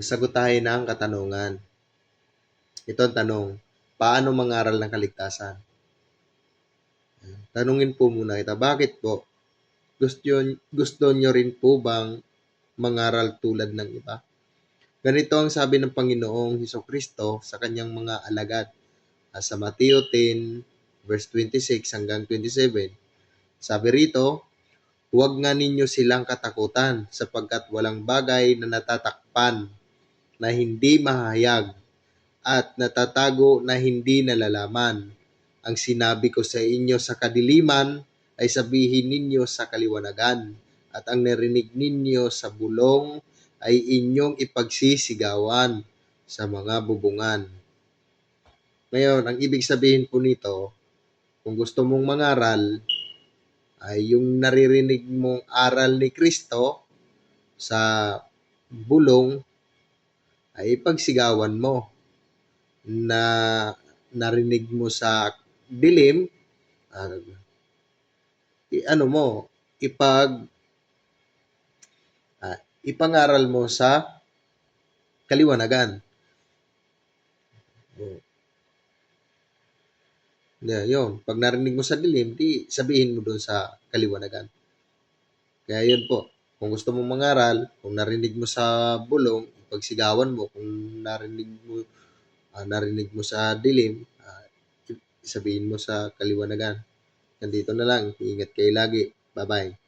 Sasagot tayo ng katanungan. Ito ang tanong, paano mangaral ng kaligtasan? Tanungin po muna kita, bakit po? Gusto, gusto nyo rin po bang mangaral tulad ng iba? Ganito ang sabi ng Panginoong Heso Kristo sa kanyang mga alagad Ah, sa Mateo 10 verse 26 hanggang 27. Sabi rito, huwag nga ninyo silang katakutan sapagkat walang bagay na natatakpan na hindi mahayag at natatago na hindi nalalaman. Ang sinabi ko sa inyo sa kadiliman ay sabihin ninyo sa kaliwanagan at ang narinig ninyo sa bulong ay inyong ipagsisigawan sa mga bubungan. Ngayon, ang ibig sabihin po nito, kung gusto mong mangaral, ay yung naririnig mong aral ni Kristo sa bulong ay pagsigawan mo na narinig mo sa dilim i- ano mo ipag ah, ipangaral mo sa kaliwanagan. Oh. Yeah, yun. Pag narinig mo sa dilim, di sabihin mo doon sa kaliwanagan. Kaya yun po. Kung gusto mong mangaral, kung narinig mo sa bulong, pagsigawan mo. Kung narinig mo ah, narinig mo sa dilim, ah, sabihin mo sa kaliwanagan. Nandito na lang. Ingat kayo lagi. Bye-bye.